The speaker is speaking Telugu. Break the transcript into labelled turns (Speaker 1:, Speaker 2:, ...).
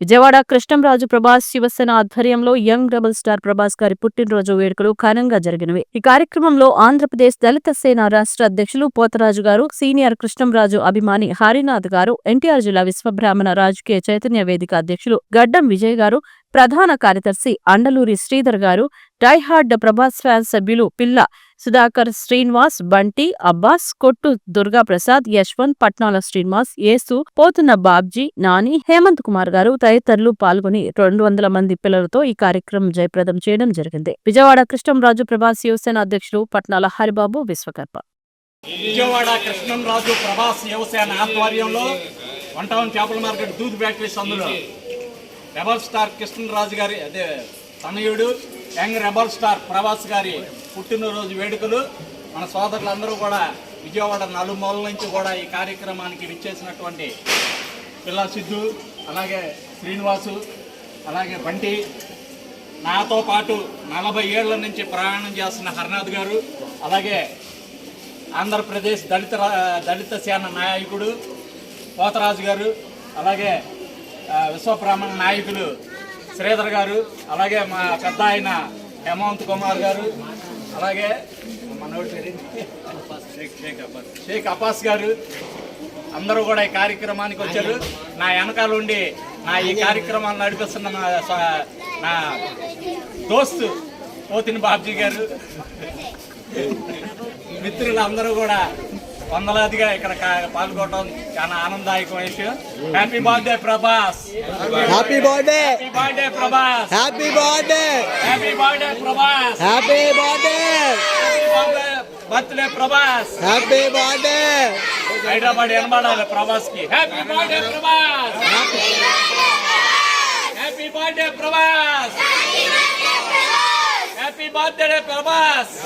Speaker 1: విజయవాడ కృష్ణంరాజు ప్రభాస్ శివసేన ఆధ్వర్యంలో యంగ్ డబుల్ స్టార్ ప్రభాస్ గారి పుట్టినరోజు వేడుకలు ఘనంగా జరిగినవి. ఈ కార్యక్రమంలో ఆంధ్రప్రదేశ్ దళిత సేన రాష్ట్ర అధ్యక్షులు పోతరాజు గారు సీనియర్ కృష్ణంరాజు అభిమాని హరినాథ్ గారు ఎన్టీఆర్ జిల్లా విశ్వబ్రాహ్మణ రాజకీయ చైతన్య వేదిక అధ్యక్షులు గడ్డం విజయ్ గారు ప్రధాన కార్యదర్శి అండలూరి శ్రీధర్ గారు డైహార్డ్ ప్రభాస్ ఫ్యాన్ సభ్యులు పిల్ల సుధాకర్ శ్రీనివాస్ బంటి అబ్బాస్ కొట్టు దుర్గాప్రసాద్ యశ్వంత్ పట్నాల శ్రీనివాస్ యేసు పోతున్న బాబ్జీ నాని హేమంత్ కుమార్ గారు తదితరులు పాల్గొని రెండు వందల మంది పిల్లలతో ఈ కార్యక్రమం జయప్రదం చేయడం జరిగింది. విజయవాడ కృష్ణంరాజు ప్రభాస్ శివసేన అధ్యక్షులు పట్నాల హరిబాబు విశ్వకర్మ
Speaker 2: విజయవాడ కృష్ణంరాజు ప్రభాస్ యువసేన ఆధ్వర్యంలో వన్ టౌన్ చేపల మార్కెట్ దూద్ ఫ్యాక్టరీ సందులో రెబల్ స్టార్ కృష్ణరాజు గారి అదే తనయుడు యంగ్ రెబల్ స్టార్ ప్రభాస్ గారి పుట్టినరోజు వేడుకలు. మన సోదరులందరూ కూడా విజయవాడ నలుమూల నుంచి కూడా ఈ కార్యక్రమానికి విచ్చేసినటువంటి పిల్ల సిద్ధు అలాగే శ్రీనివాసు అలాగే బంటి. నాతో పాటు నలభై ఏళ్ళ నుంచి ప్రయాణం చేస్తున్న హర్నాథ్ గారు అలాగే ఆంధ్రప్రదేశ్ దళిత రా- దళిత సేన నాయకుడు పోతరాజు గారు అలాగే విశ్వబ్రాహ్మణ నాయకులు శ్రీధర్ గారు అలాగే మా పెద్ద ఆయన హేమంత్ కుమార్ గారు అలాగే మనోడి? షేక్ అబ్బాస్ గారు. అందరూ కూడా ఈ కార్యక్రమానికి వచ్చారు. నా వెనకాల ఉండి నా ఈ కార్యక్రమాన్ని నడిపిస్తున్న నా దోస్తు పోతిని బాబ్జీ గారు. మిత్రులు అందరూ కూడా వందలాదిగా ఇక్కడ పాల్గొనడం చాలా ఆనందదాయకం విషయం. Happy birthday Prabhas.
Speaker 3: Happy birthday
Speaker 2: happy birthday Prabhas.
Speaker 3: Happy birthday
Speaker 2: happy birthday Prabhas.
Speaker 3: Happy birthday
Speaker 2: birthday Prabhas
Speaker 3: happy birthday
Speaker 2: Hyderabad ఎనబడాలి ప్రభాస్కి happy birthday Prabhas happy birthday Prabhas happy birthday Prabhas